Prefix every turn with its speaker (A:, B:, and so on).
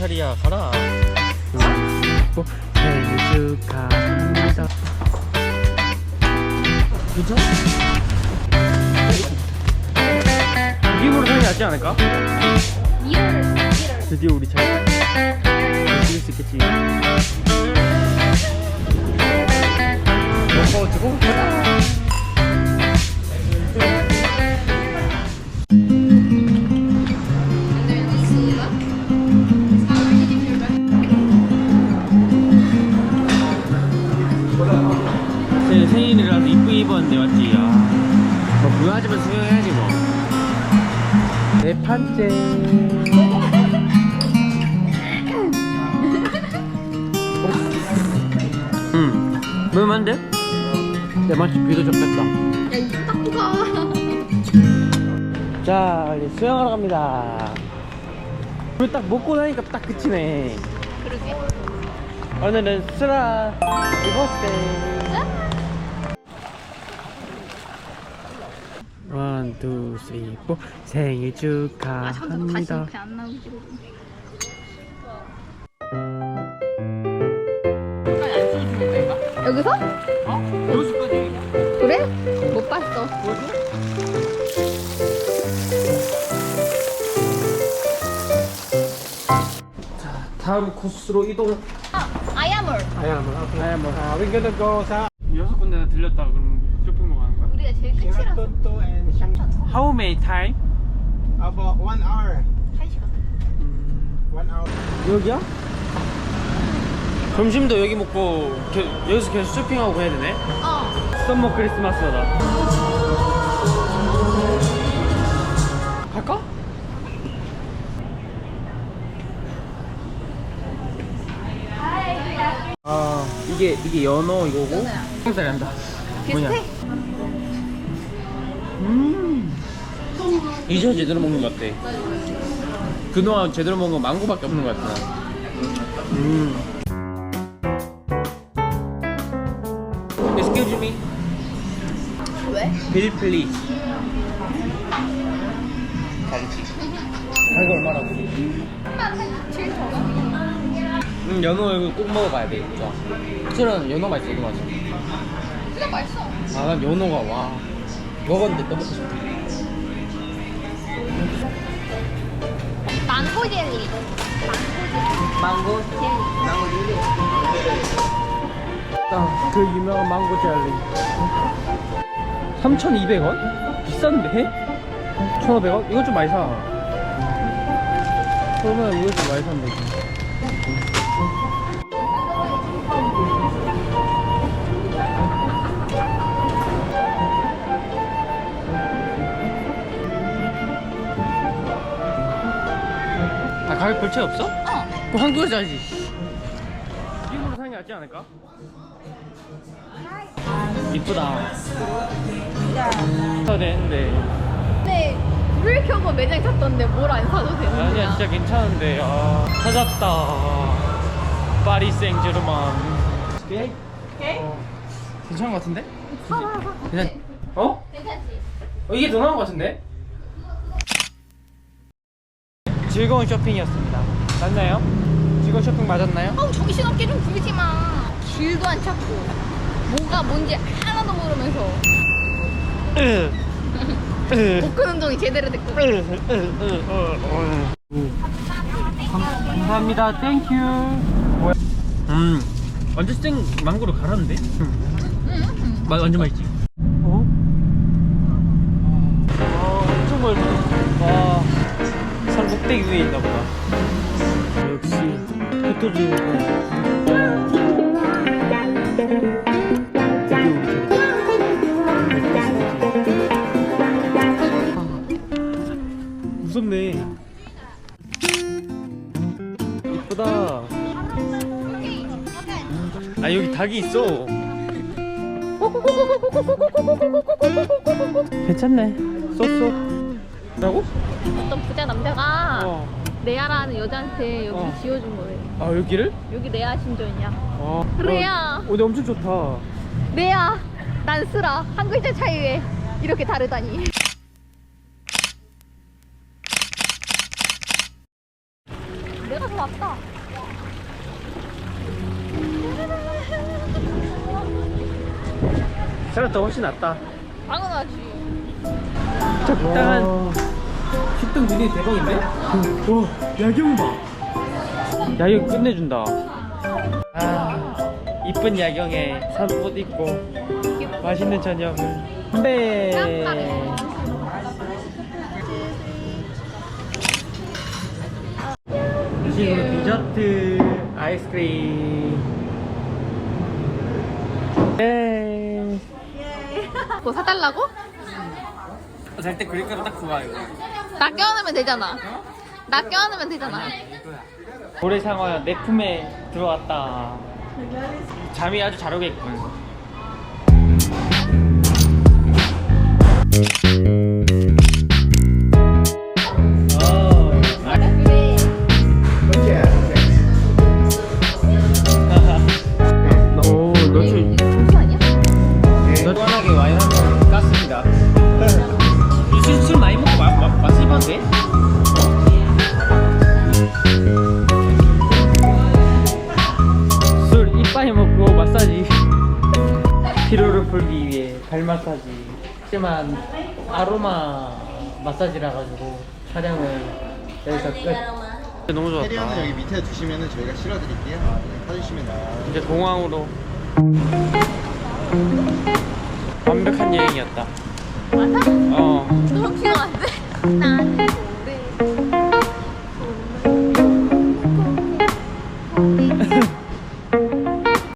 A: 살이야 가라
B: 뭐 생일 축하합니다
A: 괜찮아? 이기으로 게 낫지 않을까?
C: 2월 1월
A: 드디어 우리 잘 즐길 수 있겠지 먹어주고 제 뭐 무효하지만 수영해야지 뭐.
B: 네 판째.
A: 응. 무효한데?
B: 내 맛이 비도
C: 야 뜨거
B: 자 이제 수영하러 갑니다. 물 딱 먹고 나니까 딱 그치네.
C: 그러게.
B: 오늘은 수라 리버스데이 원, 투, 쓰리, 포 생일
C: 아 다시
B: 축하합니다
C: 옆에 안 나오지 여기서?
A: 어? 여기까지.
C: 그래? 못 봤어
A: 자, 다음 코스로 이동.
C: 아 아야몰
B: 아야 뭐 아야 뭐 아, we gonna go sa
A: 여섯 군데나 들렸다 거야?
C: 우리가 제일 끝이라서
D: and.
A: How many time?
D: About one hour.
C: 1시간
D: One hour.
A: 여기야? 점심도 여기 먹고 게, 여기서 계속 쇼핑하고 해야 되네?
C: 어
A: 썸머 크리스마스다. 갈까? 아 이게 이게 연어 이거고
C: 연어야.
A: 삼겹살이 한다.
C: 비슷해?
A: 이제 제대로 먹는 것 같아. 그동안 제대로 먹은 건 망고밖에 없는 것 같아. 음. Excuse me,
C: 왜?
A: bill please. 다르지. 이거 얼마라고? 음, 연어 이거 꼭 먹어봐야 돼. 좋아. 실은 연어 맛있어, 이거 맛있어.
C: 진짜 맛있어
A: 아, 난 연어가 와. 먹었는데 또 먹고 싶다.
C: 망고 젤리 망고? 젤리
A: 망고 릴리.
B: 아, 그 유명한 망고 젤리
A: 3,200원? 비싼데? 1,500원? 이건 좀 많이 사.
B: 그러면 이거 좀 많이 사면 되지
A: 가격 별 차이 없어?
C: 어
A: 그럼 한국에서 사야지. 미국으로 사는 게 낫지 않을까? 이쁘다. 사야 되는데.
C: 근데 불 켜고 매장 갔던데 뭘 안 사도 되는 거야
A: 아니야, 진짜 괜찮은데. 아, 찾았다. 파리 생제르만.
C: 오케이?
A: 괜찮은 것 같은데?
C: 사라 사
A: 그냥, 어?
C: 괜찮지?
A: 어, 이게 더 나은 것 같은데? 즐거운 쇼핑이었습니다. 맞나요? 즐거운 쇼핑 맞았나요?
C: 어우 정신없게 좀 굴지 마 길도 안 찾고 뭐가 뭔지 하나도 모르면서 복근 운동이 제대로 됐고
A: 감사합니다. 땡큐. 음, 완전 생 망고로 갈았는데?
C: 응,
A: 마, 완전 맛있지? 꼭대기 위에 있나 보다.
B: 역시 포토즈
A: 무섭네. 이쁘다. 아, 여기 닭이 있어.
B: 괜찮네 쏙
A: 뭐라고?
C: 어떤 부자 남자가
A: 어.
C: 레아라는 여자한테 여기
A: 어.
C: 지어준 거예요.
A: 아 여기를?
C: 여기 레아 신전이야. 아, 레아.
A: 어, 근 엄청 좋다.
C: 레아, 난 쓰라. 한 글자 차이에 이렇게 다르다니. 내가 더 낫다.
A: 살았다 훨씬 낫다.
C: 당연하지.
A: 적당한.
E: 와. 10등 눈이 대박인데?
A: 와 야경 봐 야경 끝내준다 아 이쁜 야경에 산옷 입고 맛있는 저녁을 네. 음식으로 디저트 아이스크림 예.
C: 뭐 사달라고?
A: 음. 어, 절대 그릴까로 딱 구워 이거
C: 나 껴안으면 되잖아. 나 껴안으면 되잖아.
A: 고래상어야 내 품에 들어왔다 잠이 아주 잘 오겠군 마사지 하지만 아로마 마사지라 가지고 촬영을 여기서 끝 너무 좋았다
F: 캐리어는 여기 밑에 두시면 저희가 실어드릴게요. 사주시면 돼요.
A: 이제 공항으로 완벽한 여행이었다
C: 맞아?
A: 어
C: 너무 귀여운데? 나는